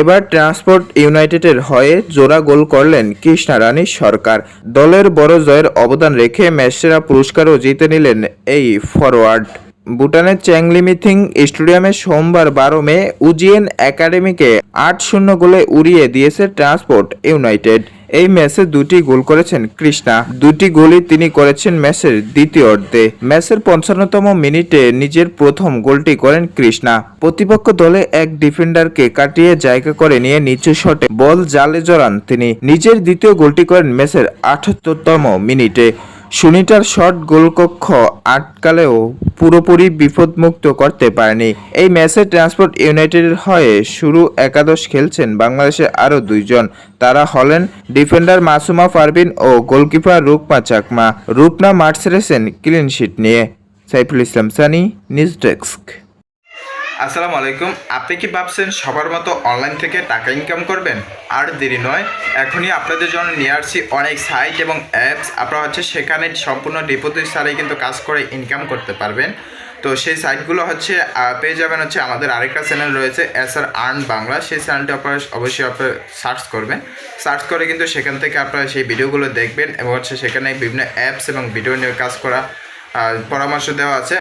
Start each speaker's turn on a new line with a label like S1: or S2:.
S1: এবার ট্রান্সপোর্ট ইউনাইটেডের হয়ে জোড়া গোল করলেন কৃষ্ণা রানী সরকার। দলের বড় জয়ের অবদান রেখে ম্যাচসেরা পুরস্কারও জিতে নিলেন এই ফরওয়ার্ড ভুটানের চ্যাংলিমিথিং স্টেডিয়ামে সোমবার বারো মে উজিয়েন একাডেমিকে আট শূন্য গোলে উড়িয়ে দিয়েছে ট্রান্সপোর্ট ইউনাইটেড। এই ম্যাচে দুটি গোল করেছেন কৃষ্ণা। দুটি গোলই তিনি করেছেন ম্যাচের দ্বিতীয় অর্ধে। ম্যাচের পঞ্চান্নতম মিনিটে নিজের প্রথম গোলটি করেন কৃষ্ণা। প্রতিপক্ষ দলে এক ডিফেন্ডারকে কাটিয়ে জায়গা করে নিয়ে নিচু শটে বল জালে জড়ান তিনি। নিজের দ্বিতীয় গোলটি করেন ম্যাচের আঠাত্তরতম মিনিটে। সুনিটার শট গোলকক্ষ আটকালেও পুরোপুরি বিপদমুক্ত করতে পারেনি। এই ম্যাচে ট্রান্সপোর্ট ইউনাইটেডের হয়ে শুরু একাদশ খেলছেন বাংলাদেশের আরও দুইজন। তারা হলেন ডিফেন্ডার মাসুমা পারভিন ও গোলকিপার রূপমা চাকমা। রূপনা মাঠ ছেড়েছেন ক্লিন শিট নিয়ে। Saiful Islam Sunny, news desk.
S2: আসসালামু আলাইকুম, আপনি কি ভাবছেন সবার মতো অনলাইন থেকে টাকা ইনকাম করবেন? আর দেরি নয়, এখনই আপনাদের জন্য নিয়ে আসছি অনেক সাইট এবং অ্যাপস আপনারা হচ্ছে সেখানে সম্পূর্ণ ডিপোজিট ছাড়াই কিন্তু কাজ করে ইনকাম করতে পারবেন। তো সেই সাইটগুলো হচ্ছে পেয়ে যাবেন হচ্ছে আমাদের আরেকটা চ্যানেল রয়েছে এস আর আর্ন বাংলা সেই চ্যানেলটি আপনারা অবশ্যই আপনারা সার্চ করবেন। সার্চ করে কিন্তু সেখান থেকে আপনারা সেই ভিডিওগুলো দেখবেন এবং হচ্ছে সেখানে বিভিন্ন অ্যাপস এবং ভিডিও নিয়ে কাজ করা পরামর্শ দেওয়া আছে।